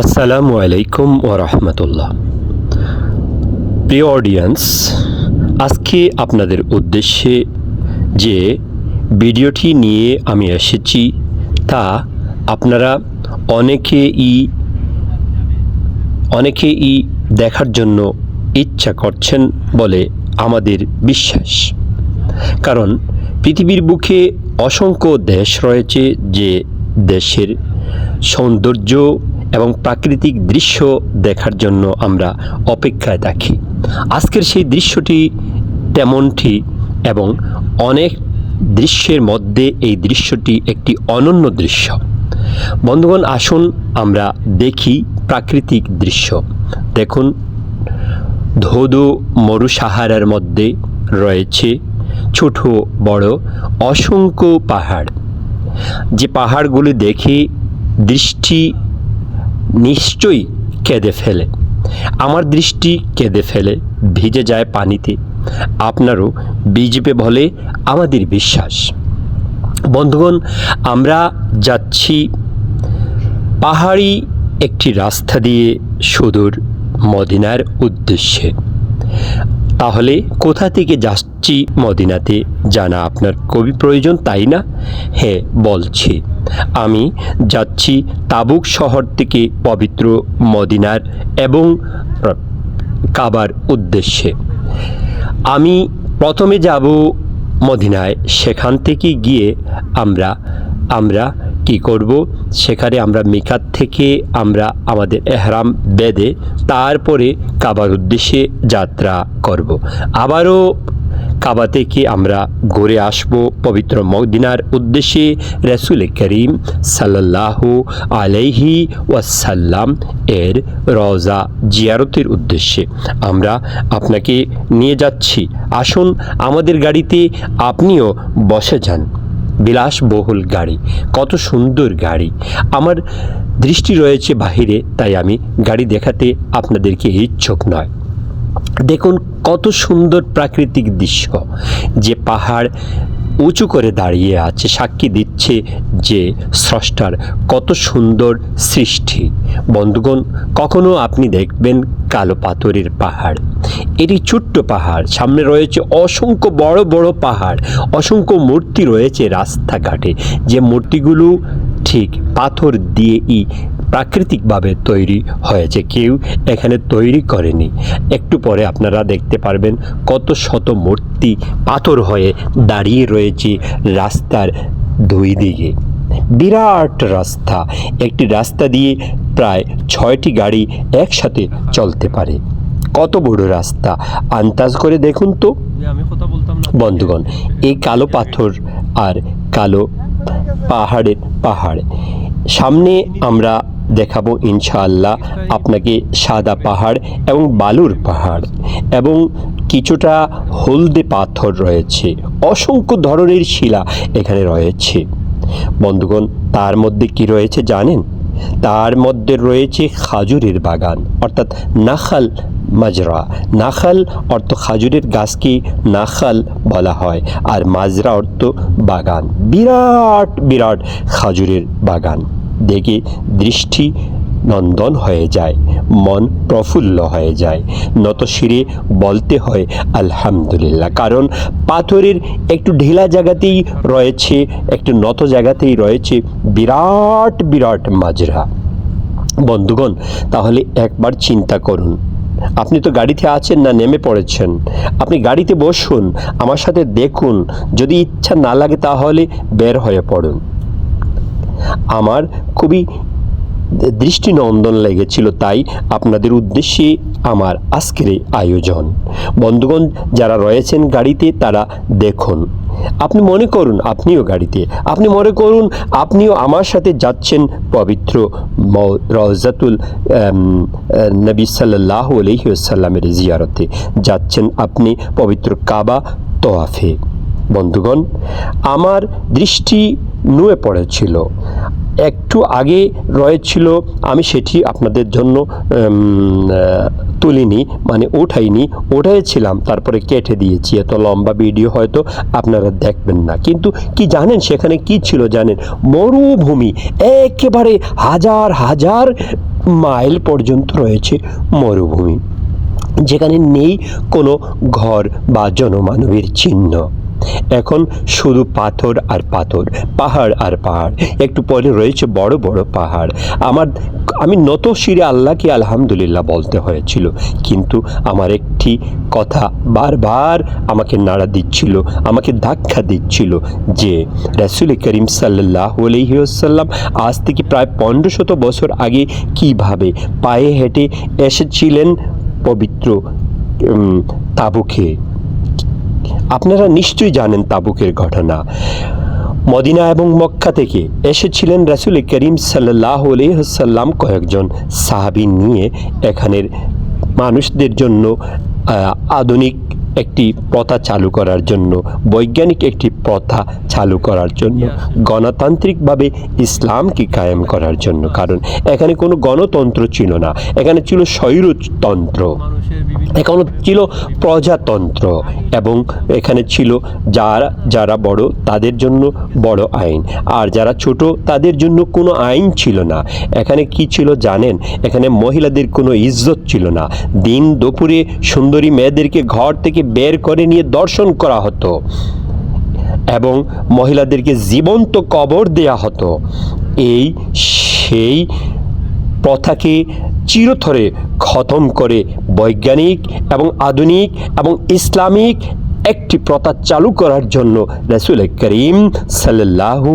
আসসালামু আলাইকুম রহমতুল্লাহ। প্রিয় অডিয়েন্স আজকে আপনাদের উদ্দেশ্যে যে ভিডিওটি নিয়ে আমি এসেছি, তা আপনারা অনেকেই অনেকেই দেখার জন্য ইচ্ছা করছেন বলে আমাদের বিশ্বাস। কারণ পৃথিবীর বুকে অসংখ্য দেশ রয়েছে যে দেশের সৌন্দর্য এবং প্রাকৃতিক দৃশ্য দেখার জন্য আমরা অপেক্ষায় থাকি। আজকের সেই দৃশ্যটি তেমনটি এবং অনেক দৃশ্যের মধ্যে এই দৃশ্যটি একটি অনন্য দৃশ্য। বন্ধুগণ, আসুন আমরা দেখি প্রাকৃতিক দৃশ্য। দেখুন, ধোদো মরু সাহারার মধ্যে রয়েছে ছোট, বড়, অসংখ্য পাহাড়। যে পাহাড়গুলি দেখে দৃষ্টি নিশ্চয়ই কেঁদে ফেলে। আমার দৃষ্টি কেঁদে ফেলে, ভিজে যায় পানিতে। আপনারও ভিজবে বলে আমাদের বিশ্বাস। বন্ধুগণ, আমরা যাচ্ছি পাহাড়ি একটি রাস্তা দিয়ে সুদূর মদিনার উদ্দেশ্যে। তাহলে কোথা থেকে যাচ্ছি মদিনাতে। জানা আপনার কবি প্রয়োজন, তাই না? হ্যাঁ বলছি, আমি যাচ্ছি তাবুক শহর থেকে পবিত্র মদিনার এবং কাবার উদ্দেশ্যে। আমি প্রথমে যাব মদিনায়, সেখান থেকে গিয়ে আমরা আমরা কি করব? সেখানে আমরা মিকাত থেকে আমরা আমাদের এহরাম বেঁধে তারপরে কাবার উদ্দেশ্যে যাত্রা করব। আবারও কাবা থেকে আমরা ঘুরে আসব পবিত্র মদিনার উদ্দেশ্যে রসুল করিম সাল্লাহ আলাইহি ওয়াসাল্লাম এর রওজা জিয়ারতের উদ্দেশ্যে। আমরা আপনাকে নিয়ে যাচ্ছি। আসুন আমাদের গাড়িতে আপনিও বসে যান। বিলাসবহুল গাড়ি, কত সুন্দর গাড়ি। আমার দৃষ্টি রয়েছে বাহিরে, তাই আমি গাড়ি দেখাতে আপনাদেরকে ইচ্ছুক নয়। দেখুন কত সুন্দর প্রাকৃতিক দৃশ্য। যে পাহাড় উঁচু করে দাঁড়িয়ে আছে, সাক্ষী দিচ্ছে যে স্রষ্টার কত সুন্দর সৃষ্টি। বন্ধুগণ, কখনো আপনি দেখবেন কালো পাথরের পাহাড়। এটি ছোট্ট পাহাড়, সামনে রয়েছে অসংখ্য বড় বড় পাহাড়, অসংখ্য মূর্তি রয়েছে রাস্তাঘাটে। যে মূর্তিগুলো ঠিক পাথর দিয়েই প্রাকৃতিকভাবে তৈরি হয়েছে। কেউ এখানে তৈরি করেনি। একটু পরে আপনারা দেখতে পারবেন কত শত মূর্তি পাথর হয়ে দাঁড়িয়ে রয়েছে রাস্তার দুই দিকে। বিরাট রাস্তা। একটি রাস্তা দিয়ে প্রায় ছয়টি গাড়ি একসাথে চলতে পারে। কত বড় রাস্তা? আন্দাজ করে দেখুন তো। যে আমি কথা বলতাম না। বন্ধুগণ এই কালো পাথর আর কালো পাহাড়ের পাহাড়। সামনে আমরা দেখাবো ইনশাআল্লাহ আপনাকে সাদা পাহাড় এবং বালুর পাহাড় এবং কিছুটা হলদে পাথর রয়েছে, অসংখ্য ধরনের শিলা এখানে রয়েছে। বন্ধুগণ, তার মধ্যে কি রয়েছে জানেন? তার মধ্যে রয়েছে খাজুরের বাগান, অর্থাৎ নাখাল মাজরা। নাখাল অর্থ খাজুরের গাছকে নাখাল বলা হয়, আর মাজরা অর্থ বাগান। বিরাট বিরাট খাজুরের বাগান। দেখে দৃষ্টি নন্দন হয়ে যায়, মন প্রফুল্ল হয়ে যায়। নত শিরে বলতে হয়, আলহামদুলিল্লাহ। কারণ পাথরের একটু ঢিলা জায়গাতেই রয়েছে, একটু নত জায়গাতেই রয়েছে বিরাট বিরাট মাজরা। বন্ধুগণ, তাহলে একবার চিন্তা করুন। আপনি তো গাড়িতে আছেন না, নেমে পড়েছেন। আপনি গাড়িতে বসুন, আমার সাথে দেখুন। যদি ইচ্ছা না লাগে, তাহলে বের হয়ে পড়ুন। আমার খুবই দৃষ্টিনন্দন লেগেছিল তাই আপনাদের উদ্দেশ্যে আমার আজকের আয়োজন। বন্ধুগণ যারা রয়েছেন গাড়িতে তারা দেখুন। আপনি মনে করুন আপনিও গাড়িতে। আপনি মনে করুন আপনিও আমার সাথে যাচ্ছেন পবিত্র আহ, নবী সাল্লাহ আলহিউসাল্লামের জিয়ারতে। যাচ্ছেন আপনি পবিত্র কাবা তোয়াফে বন্ধুগণ, আমার দৃষ্টি নুয়ে পড়েছিল। একটু আগে রয়েছিল, আমি সেটি আপনাদের জন্য তুলিনি মানে ওঠাইনি ওঠাইছিলাম তারপরে কেটে দিয়েছি। এত লম্বা ভিডিও হয়তো আপনারা দেখবেন না। কিন্তু কি জানেন, সেখানে কি ছিল জানেন? মরুভূমি, একেবারে হাজার হাজার মাইল পর্যন্ত রয়েছে মরুভূমি। যেখানে নেই কোনো ঘর বা জনমানবের চিহ্ন। এখন শুধু পাথর আর পাথর, পাহাড় আর পাহাড়। একটু পরে রয়েছে বড় বড় পাহাড়। আমার, আমি নত শিরে আল্লাহকে আলহামদুলিল্লাহ বলতে হয়েছিল। কিন্তু আমার একটি কথা বারবার আমাকে নাড়া দিচ্ছিল, আমাকে ধাক্কা দিচ্ছিল যে রাসুল করিম সাল্লাহ আলহিউসাল্লাম আজ থেকে প্রায় পনেরো শত বছর আগে কীভাবে পায়ে হেঁটে এসেছিলেন পবিত্র তাবুকে? আপনারা নিশ্চয়ই জানেন তাবুকের ঘটনা। মদিনা এবং মক্কা থেকে এসেছিলেন রাসুল করিম সাল্লাহ আলহ্লাম কয়েকজন সাহাবি নিয়ে এখানের মানুষদের জন্য আধুনিক একটি প্রথা চালু করার জন্য বৈজ্ঞানিক একটি প্রথা চালু করার জন্য গণতান্ত্রিকভাবে ইসলামকে কায়েম করার জন্য। কারণ এখানে কোনো গণতন্ত্র ছিল না। এখানে ছিল স্বৈরতন্ত্র। এখনও ছিল প্রজাতন্ত্র এবং এখানে ছিল যারা যারা বড় তাদের জন্য বড় আইন। আর যারা ছোট তাদের জন্য কোনো আইন ছিল না। এখানে কি ছিল জানেন? এখানে মহিলাদের কোনো ইজ্জত ছিল না। দিন দুপুরে সুন্দরী মেয়েদেরকে ঘর থেকে বের করে নিয়ে দর্শন করা হতো এবং মহিলাদেরকে জীবন্ত কবর দেয়া হতো। এই সেই প্রথাকে চিরথরে খতম করে বৈজ্ঞানিক এবং আধুনিক এবং ইসলামিক একটি প্রথা চালু করার জন্য রসুল করিম সাল্লাহু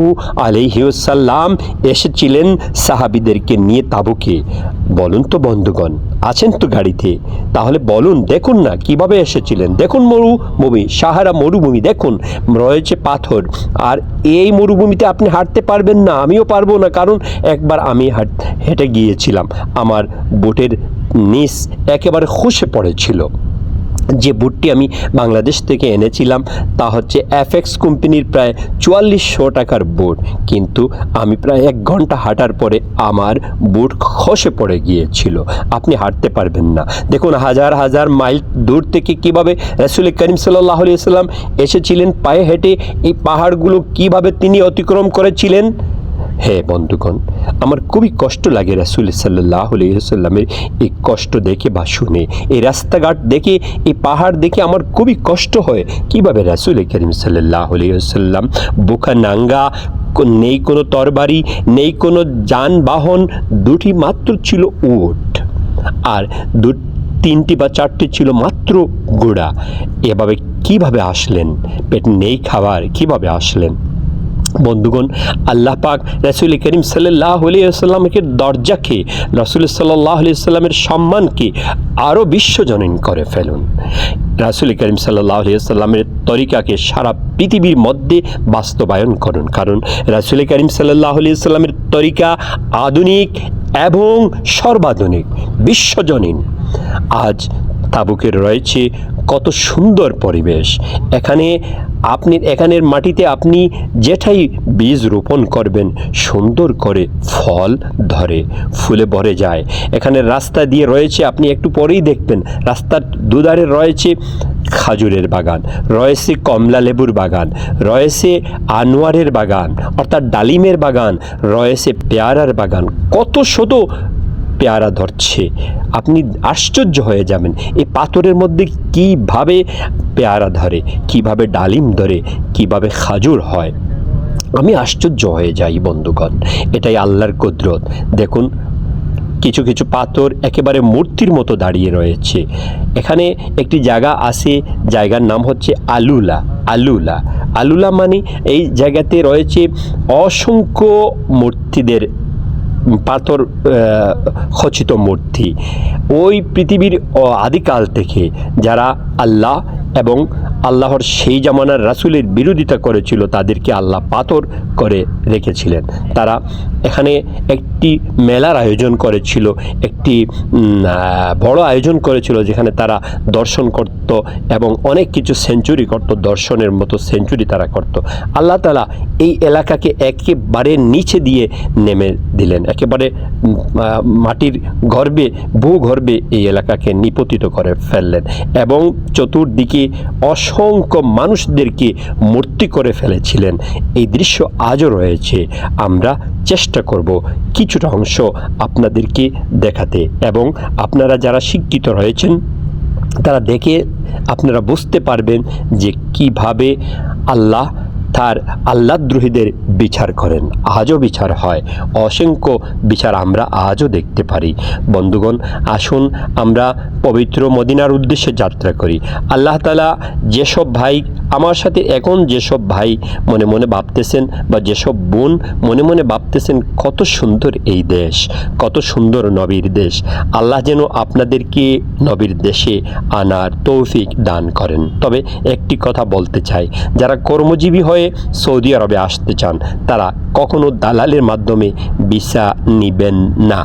আলহিউসাল্লাম এসেছিলেন সাহাবিদেরকে নিয়ে তাবুকে। বলুন তো বন্ধুগণ, আছেন তো গাড়িতে? তাহলে বলুন, দেখুন না, কীভাবে এসেছিলেন? দেখুন মরুভূমি, সাহারা মরুভূমি, দেখুন, রয়েছে পাথর। আর এই মরুভূমিতে আপনি হাঁটতে পারবেন না, আমিও পারব না, কারণ একবার আমি হাঁট গিয়েছিলাম। আমার বোটের নিচ একেবারে খসে পড়েছিল। যে বুটটি আমি বাংলাদেশ থেকে এনেছিলাম, তা হচ্ছে এফএক্স কোম্পানির প্রায় চুয়াল্লিশশো টাকার বুট। কিন্তু আমি প্রায় এক ঘণ্টা হাঁটার পরে আমার বুট খসে পড়ে গিয়েছিল। আপনি হাঁটতে পারবেন না। দেখুন, হাজার হাজার মাইল দূর থেকে কীভাবে রসুল করিম সাল্লাহ সাল্লাম এসেছিলেন, পায়ে হেঁটে এই পাহাড়গুলো কীভাবে তিনি অতিক্রম করেছিলেন? হ্যাঁ বন্ধুগণ, আমার খুবই কষ্ট লাগে রাসুল সাল্লাহ আলহিহাল্লামের এই কষ্ট দেখে বা শুনে, এই রাস্তাঘাট দেখে, এই পাহাড় দেখে আমার খুবই কষ্ট হয়। কীভাবে রাসুল করিম সাল্লাহ আলহিহাল্লাম বুখা নাঙ্গা নেই কোনো তরবারি, নেই কোনো যানবাহন, দুটি মাত্র ছিল উট আর দু, তিনটি বা চারটি ছিল মাত্র গোড়া এভাবে কীভাবে আসলেন? পেট নেই খাবার কীভাবে আসলেন? বন্ধুগণ, আল্লাহ পাক রসুল করিম সাল্লাহ আলিয়াল্লামকে দরজাকে রসুল সাল্লাহ আলিয়াল্লামের সম্মানকে আরও বিশ্বজনীন করে ফেলুন। রাসুল করিম সাল্লাহ আলি আলিয়াল্লামের তরিকাকে সারা পৃথিবীর মধ্যে বাস্তবায়ন করুন। কারণ রাসুল করিম সাল্লাহ আলি আলিয়াল্লামের তরিকা আধুনিক এবং সর্বাধুনিক, বিশ্বজনীন। আজ তাবুকের রয়েছে। কত সুন্দর পরিবেশ। এখানে আপনি, এখানের মাটিতে আপনি যেটাই বীজ রোপণ করবেন, সুন্দর করে ফল ধরে, ফুলে ভরে যায়। এখানে রাস্তা দিয়ে রয়েছে, আপনি একটু পরেই দেখবেন, রাস্তার দুধারে রয়েছে খাজুরের বাগান, রয়েছে কমলা লেবুর বাগান, রয়েছে আনোয়ারের বাগান, অর্থাৎ ডালিমের বাগান, রয়েছে পেয়ারার বাগান। কত শত পেয়ারা ধরছে। আপনি আশ্চর্য হয়ে যাবেন এই পাথরের মধ্যে কীভাবে পেয়ারা ধরে, কীভাবে ডালিম ধরে, কীভাবে খাজুর হয়। আমি আশ্চর্য হয়ে যাই, বন্ধুগণ, এটাই আল্লাহর কুদরত। দেখুন, কিছু কিছু পাথর একেবারে মূর্তির মতো দাঁড়িয়ে রয়েছে। এখানে একটি জায়গা আছে, জায়গার নাম হচ্ছে আলুলা আলুলা। আলুলা মানে এই জায়গাতে রয়েছে অসংখ্য মূর্তিদের পাথর খচিত মূর্তি। ওই পৃথিবীর আদিকাল থেকে যারা আল্লাহ এবং আল্লাহর সেই জামানার রাসূলের বিরোধিতা করেছিল, তাদেরকে আল্লাহ পাথর করে রেখেছিলেন। তারা এখানে একটি মেলার আয়োজন করেছিল, একটি বড় আয়োজন করেছিল, যেখানে তারা দর্শন করত এবং অনেক কিছু সেঞ্চুরি করত, দর্শনের মতো সেঞ্চুরি তারা করত। আল্লাহ তালা এই এলাকাকে একেবারে নিচে দিয়ে নেমে দিলেন, একেবারে মাটির গর্বে, ভূগর্ভে এই এলাকাকে নিপতিত করে ফেললেন এবং চতুর্দিকে অসংখ্য অসংখ্য মানুষদেরকে মূর্তি করে ফেলেছিলেন। এই দৃশ্য আজও রয়েছে। আমরা চেষ্টা করব কিছুটা অংশ আপনাদেরকে দেখাতে এবং আপনারা যারা শিক্ষিত রয়েছেন, তারা দেখে আপনারা বুঝতে পারবেন যে কীভাবে আল্লাহ তার আল্লাদ্রোহীদের বিচার করেন। আজও বিচার হয়। অসংখ্য বিচার আমরা আজও দেখতে পারি। বন্ধুগণ, আসুন আমরা পবিত্র মদিনার উদ্দেশ্যে যাত্রা করি। আল্লাহ তালা যেসব ভাই আমার সাথে এখন যেসব ভাই মনে মনে ভাবতেছেন বা যেসব বোন মনে মনে ভাবতেছেন, কত সুন্দর এই দেশ, কত সুন্দর নবীর দেশ। আল্লাহ যেন আপনাদেরকে নবীর দেশে আনার তৌফিক দান করেন। তবে একটি কথা বলতে চাই। যারা কর্মজীবী হয়ে সৌদি আরবে আসতে চান তারা কখনো দালালের মাধ্যমে ভিসা নেবেন না।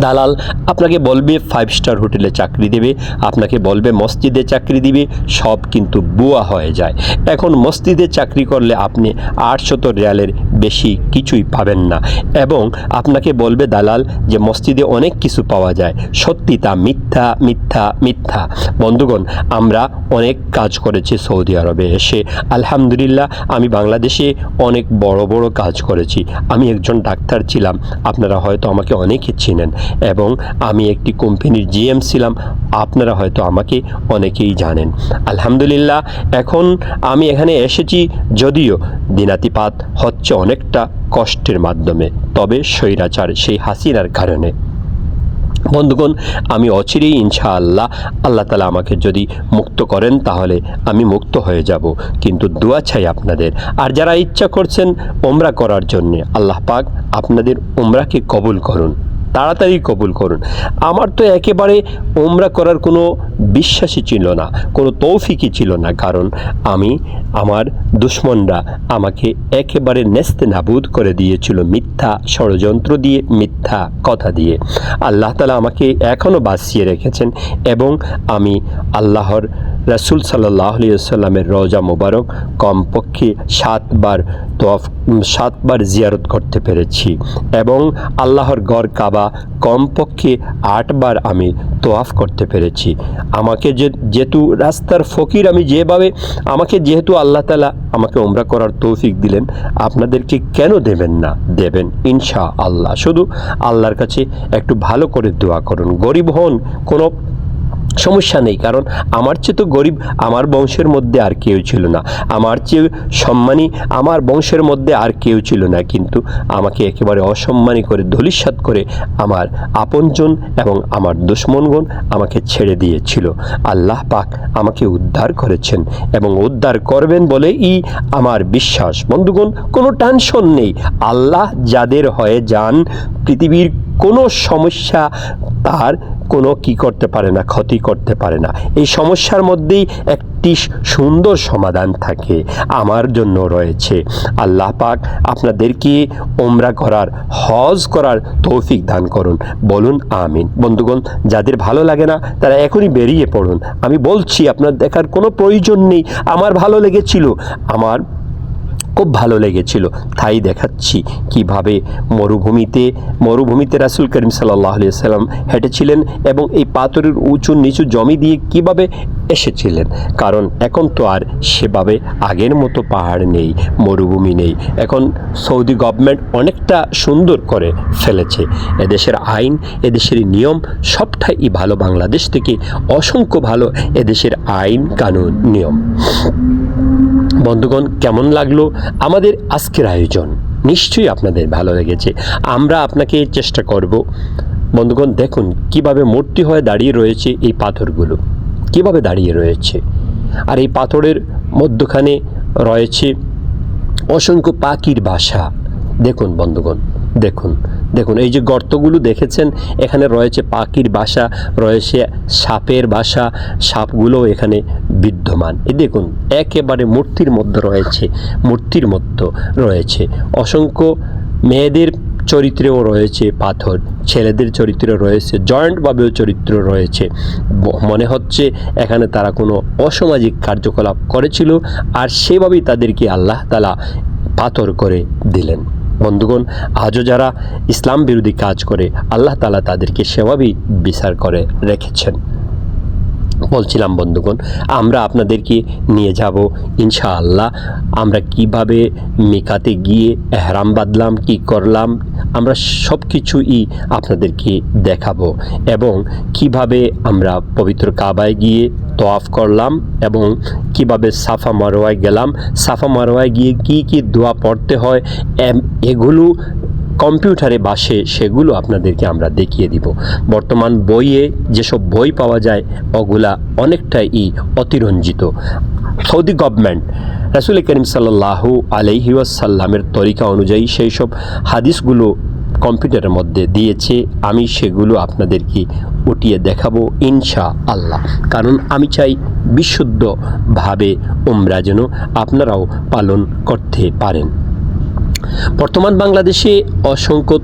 দালাল আপনাকে বলবে ফাইভ স্টার হোটেলে চাকরি দেবে, আপনাকে বলবে মসজিদে চাকরি দিবে, সব কিন্তু বুয়া হয়ে যায়। এখন মসজিদে চাকরি করলে আপনি আটশত রিয়ালের বেশি কিছুই পাবেন না এবং আপনাকে বলবে দালাল যে মসজিদে অনেক কিছু পাওয়া যায়, সত্যি তা মিথ্যা মিথ্যা মিথ্যা। বন্ধুগণ, আমরা অনেক কাজ করেছি সৌদি আরবে এসে। আলহামদুলিল্লাহ, আমি বাংলাদেশে অনেক বড় বড় কাজ করেছি। আমি একজন ডাক্তার ছিলাম, আপনারা হয়তো আমাকে অনেকে চিনেন। এবং আমি একটি কোম্পানির জিএম ছিলাম। আপনারা হয়তো আমাকে অনেকেই জানেন। আলহামদুলিল্লাহ, এখন আমি এখানে এসেছি যদিও দিনাতিপাত হচ্ছে অনেকটা কষ্টের মাধ্যমে, তবে স্বৈরাচার সেই হাসিনার কারণে। বন্ধুগণ, আমি অচিরেই ইনশাআল্লাহ আল্লাহ তালা আমাকে যদি মুক্ত করেন তাহলে আমি মুক্ত হয়ে যাব। কিন্তু দোয়া চাই আপনাদের। আর যারা ইচ্ছা করছেন ওমরা করার জন্যে, আল্লাহ পাক আপনাদের ওমরাকে কবুল করুন। তাড়াতাড়ি কবুল করুন। আমার তো একেবারে ওমরা করার কোনো বিশ্বাসই ছিল না, কোনো তৌফিকই ছিল না, কারণ আমি, আমার দুশ্মনরা আমাকে একেবারে নেস্তে নাবুদ করে দিয়েছিল, মিথ্যা ষড়যন্ত্র দিয়ে, মিথ্যা কথা দিয়ে। আল্লাহ তালা আমাকে এখনও বাঁচিয়ে রেখেছেন এবং আমি আল্লাহর রাসুল সাল্লাহ সাল্লামের রওজা মোবারক কমপক্ষে সাতবার তোয়াফ সাতবার জিয়ারত করতে পেরেছি এবং আল্লাহর গড় কাবা কমপক্ষে আটবার আমি তোয়াফ করতে পেরেছি। আমাকে যে, যেহেতু রাস্তার ফকির আমি যেভাবে, আমাকে যেহেতু আল্লাহ তালা আমাকে ওমরা করার তৌফিক দিলেন, আপনাদেরকে কেন দেবেন না? দেবেন ইনশা আল্লাহ শুধু আল্লাহর কাছে একটু ভালো করে দোয়া করুন। গরিব হন কোনো সমস্যা নেই, কারণ আমার চেয়ে তো গরিব আমার বংশের মধ্যে আর কেউ ছিল না। আমার চেয়ে সম্মানী আমার বংশের মধ্যে আর কেউ ছিল না, কিন্তু আমাকে একেবারে অসম্মানী করে, ধলিসাৎ করে আমার আপনজন এবং আমার দুশ্মনগণ আমাকে ছেড়ে দিয়েছিল। আল্লাহ পাক আমাকে উদ্ধার করেছেন এবং উদ্ধার করবেন বলেই আমার বিশ্বাস। বন্ধুগণ, কোনো টেনশন নেই। আল্লাহ যাদের হয়ে যান, পৃথিবীর কোনো সমস্যা তার কোনো কি করতে পারে না, ক্ষতি করতে পারে না। এই সমস্যার মধ্যেই একটি সুন্দর সমাধান থাকে, আমার জন্য রয়েছে। আল্লাহ পাক আপনাদেরকে ওমরা করার, হজ করার তৌফিক দান করুন। বলুন, আমিন। বন্ধুগণ, যাদের ভালো লাগে না, তারা এখনই বেরিয়ে পড়ুন। আমি বলছি, আপনার দেখার কোনো প্রয়োজন নেই। আমার ভালো লেগেছিল, আমার খুব ভালো লেগেছিল। তাই দেখাচ্ছি কীভাবে মরুভূমিতে মরুভূমিতে রাসুল করিম সাল্লাহ সাল্লাম হেঁটেছিলেন এবং এই পাথরের উঁচু নিচু জমি দিয়ে কীভাবে এসেছিলেন। কারণ এখন তো আর সেভাবে আগের মতো পাহাড় নেই, মরুভূমি নেই। এখন সৌদি গভর্নমেন্ট অনেকটা সুন্দর করে ফেলেছে। এদেশের আইন, এদেশের নিয়ম সবটাই ভালো। বাংলাদেশ থেকে অসংখ্য ভালো এদেশের আইন, কানুন, নিয়ম। বন্ধুগণ, কেমন লাগল আমাদের আজকের আয়োজন? নিশ্চয়ই আপনাদের ভালো লেগেছে। আমরা আপনাকে চেষ্টা করব। বন্ধুগণ, দেখুন কীভাবে মূর্তি হয়ে দাঁড়িয়ে রয়েছে এই পাথরগুলো। কীভাবে দাঁড়িয়ে রয়েছে। আর এই পাথরের মধ্যখানে রয়েছে অসংখ্য পাখির বাসা। দেখুন বন্ধুগণ, দেখুন। দেখুন, এই যে গর্তগুলো দেখেছেন, এখানে রয়েছে পাখির বাসা, রয়েছে সাপের বাসা, সাপগুলো এখানে বিদ্যমান। এই দেখুন, একেবারে মূর্তির মধ্যে রয়েছে, মূর্তির মধ্যে রয়েছে। অসংখ্য মেয়েদের চরিত্রেও রয়েছে পাথর, ছেলেদের চরিত্রে রয়েছে, জয়েন্টভাবেও চরিত্র রয়েছে। মনে হচ্ছে এখানে তারা কোনো অসামাজিক কার্যকলাপ করেছিল, আর সেভাবেই তাদেরকে আল্লাহ তালা পাথর করে দিলেন। বন্ধুগণ আজও যারা ইসলাম বিরোধী কাজ করে আল্লাহ তালা তাদেরকে সেভাবেই বিচার করে রেখেছেন। বলছিলাম, বন্ধুগণ, আমরা আপনাদেরকে নিয়ে যাব ইনশাআল্লাহ। আমরা কীভাবে মেকাতে গিয়ে এহরাম বাঁধলাম, কি করলাম, আমরা সব কিছুই আপনাদেরকে দেখাবো এবং কীভাবে আমরা পবিত্র কাবায় গিয়ে তোয়াফ করলাম এবং কীভাবে সাফা মারোয়ায় গেলাম। সাফা মারোয়ায় গিয়ে কি কি দোয়া পড়তে হয় এগুলো কম্পিউটারে বাসে সেগুলো আপনাদেরকে আমরা দেখিয়ে দিব। বর্তমান বইয়ে যেসব বই পাওয়া যায়, ওগুলা অনেকটাই অতিরঞ্জিত। সৌদি গভর্নমেন্ট রাসুল করিম সাল্লাহু আলহি ওয়াসাল্লামের তরিকা অনুযায়ী সেই সব হাদিসগুলো কম্পিউটারের মধ্যে দিয়েছে, আমি সেগুলো আপনাদেরকে উঠিয়ে দেখাবো ইনশা আল্লাহ কারণ আমি চাই বিশুদ্ধভাবে উমরা যেন আপনারাও পালন করতে পারেন। বর্তমান বাংলাদেশে অসংখ্য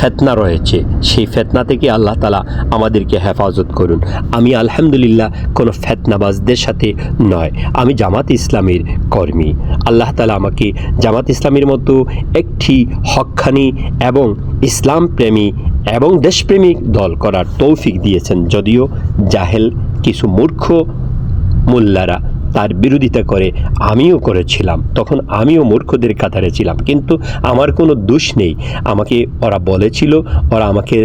ফেতনা রয়েছে। সেই ফেতনা থেকে আল্লাহ তালা আমাদেরকে হেফাজত করুন। আমি আলহামদুলিল্লাহ কোনো ফেতনাবাজদের সাথে নয়। আমি জামাত ইসলামের কর্মী। আল্লাহ তালা আমাকে জামাত ইসলামের মতো একটি হকখানি এবং ইসলাম প্রেমী এবং দেশপ্রেমিক দল করার তৌফিক দিয়েছেন। যদিও জাহেল কিছু মূর্খ মোল্লারা তার বিরোধিতা করে আমিও করেছিলাম। তখন আমিও মূর্খদের কাতারে ছিলাম। কিন্তু আমার কোনো দোষ নেই। আমাকে ওরা বলেছিল, ওরা আমাকে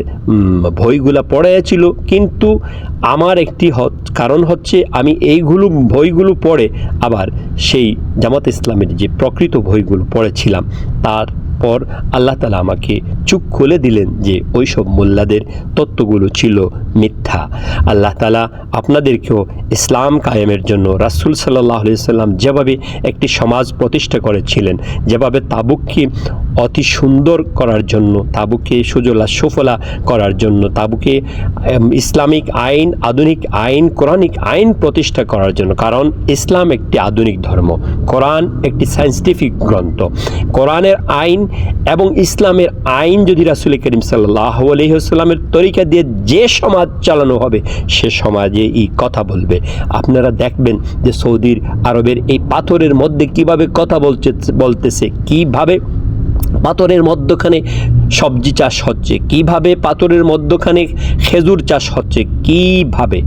বইগুলা পড়াইয়াছিল। কিন্তু আমার একটি কারণ হচ্ছে আমি এইগুলো বইগুলো পড়ে আবার সেই জামাত ইসলামের যে প্রকৃত বইগুলো পড়েছিলাম, তার পর আল্লাহ তালা আমাকে চুপ খুলে দিলেন যে ওইসব মোল্লাদের তত্ত্বগুলো ছিল মিথ্যা। আল্লাহ তালা আপনাদেরকেও ইসলাম কায়েমের জন্য রাসুল সাল্লাহ সাল্লাম যেভাবে একটি সমাজ প্রতিষ্ঠা করেছিলেন, যেভাবে তাবুককে অতি সুন্দর করার জন্য, তাবুকে সুজলা, সুফলা করার জন্য, তাবুকে ইসলামিক আইন, আধুনিক আইন, কোরআনিক আইন প্রতিষ্ঠা করার জন্য। কারণ ইসলাম একটি আধুনিক ধর্ম, কোরআন একটি সায়েন্টিফিক গ্রন্থ। কোরআনের আইন এবং ইসলামের আইন যদি রাসুল করিম সাল্লাহ আলহিহাস্লামের তরিকা দিয়ে যে সমাজ চালানো হবে, সে সমাজে এই কথা বলবে। আপনারা দেখবেন যে সৌদির আরবের এই পাথরের মধ্যে কীভাবে কথা বলছে, বলতেছে, কীভাবে পাথরের মধ্যখানে সবজি চাষ হচ্ছে। কীভাবে পাথরের মধ্যখানে খেজুর চাষ হচ্ছে? কীভাবে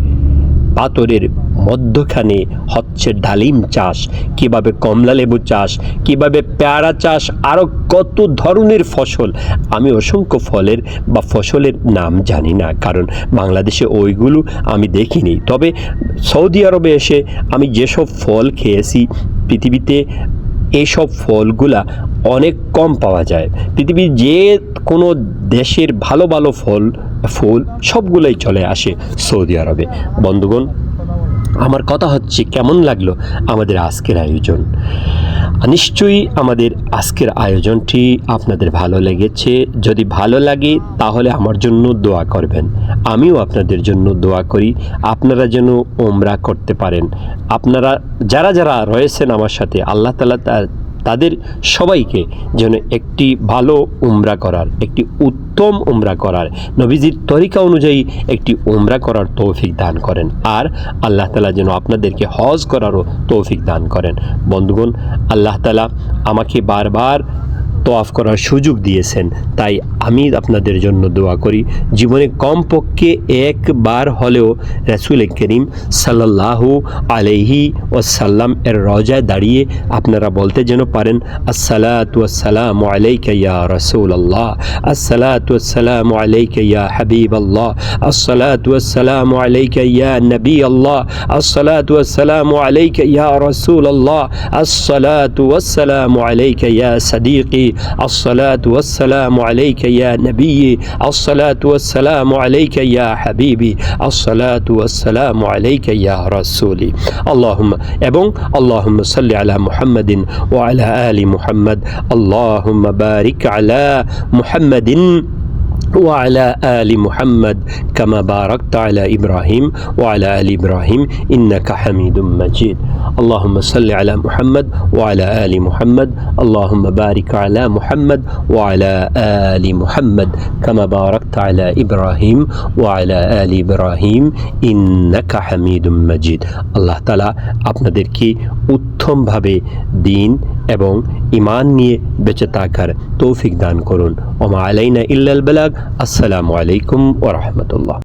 পাথরের মধ্যখানে হচ্ছে ডালিম চাষ? কীভাবে কমলা লেবু চাষ? কীভাবে পেয়ারা চাষ? আরও কত ধরনের ফসল? আমি অসংখ্য ফলের বা ফসলের নাম জানি না, কারণ বাংলাদেশে ওইগুলো আমি দেখিনি। তবে সৌদি আরবে এসে আমি যেসব ফল খেয়েছি, পৃথিবীতে এইসব ফলগুলা অনেক কম পাওয়া যায়। পৃথিবীর যে কোনো দেশের ভালো ভালো ফল, ফুল সবগুলোই চলে আসে সৌদি আরবে। বন্ধুগণ আমার কথা হচ্ছে কেমন লাগল আমাদের আজকের আয়োজন? নিশ্চয়ই আমাদের আজকের আয়োজনটি আপনাদের ভালো লেগেছে। যদি ভালো লাগে তাহলে আমার জন্য দোয়া করবেন। আমিও আপনাদের জন্য দোয়া করি। আপনারা যেন ওমরা করতে পারেন। আপনারা, যারা যারা রয়েছেন আমার সাথে, আল্লাহ তালা তার তাদের সবাইকে যেন একটি ভালো উমরা করার, একটি উত্তম উমরা করার, নবীজির তরিকা অনুযায়ী একটি উমরা করার তৌফিক দান করেন। আর আল্লাহ তালা যেন আপনাদেরকে হজ করারও তৌফিক দান করেন। বন্ধুগণ, আল্লাহ তালা আমাকে বারবার তোয়াফ করার সুযোগ দিয়েছেন। তাই আমি আপনাদের জন্য দোয়া করি, জীবনে কমপক্ষে একবার হলেও রাসুল করিম সাল্লাল্লাহু আলাইহি ওয়াসাল্লাম এর রজায় দাঁড়িয়ে আপনারা বলতে যেন পারেন, আসসালাতু আসসালামু আলাইকা ইয়া রাসূলুল্লাহ, আসসালাতু আসসালামু আলাইকা ইয়া হাবিবাল্লাহ, আসসালাতু আসসালামু আলাইকা ইয়া নবী আল্লাহ আসসালাতু আসসালামু আলাইকা ইয়া রাসূলুল্লাহ, আসসালাতু আসসালামু আলাইকা ইয়া الصلاة والسلام عليك يا نبي. الصلاة والسلام عليك يا حبيبي. الصلاة والسلام عليك يا رسولي. اللهم ابن اللهم صل على محمد وعلى آل محمد. اللهم بارك على محمد. وعلى آل محمد كما باركت على إبراهيم وعلى آل إبراهيم إنك حميد مجيد اللهم صل على محمد وعلى آل محمد اللهم بارك على محمد وعلى آل محمد كما باركت على إبراهيم وعلى آل إبراهيم إنك حميد مجيد الله تعالى আপনাদেরকে উত্তমভাবে দিন এবং ইমান নিয়ে বেঁচে থাকার তৌফিক দান করুন। ওমা আলাইনা ইল্লাল বেলাগ। আসসালামু আলাইকুম ওয়া রাহমাতুল্লাহ।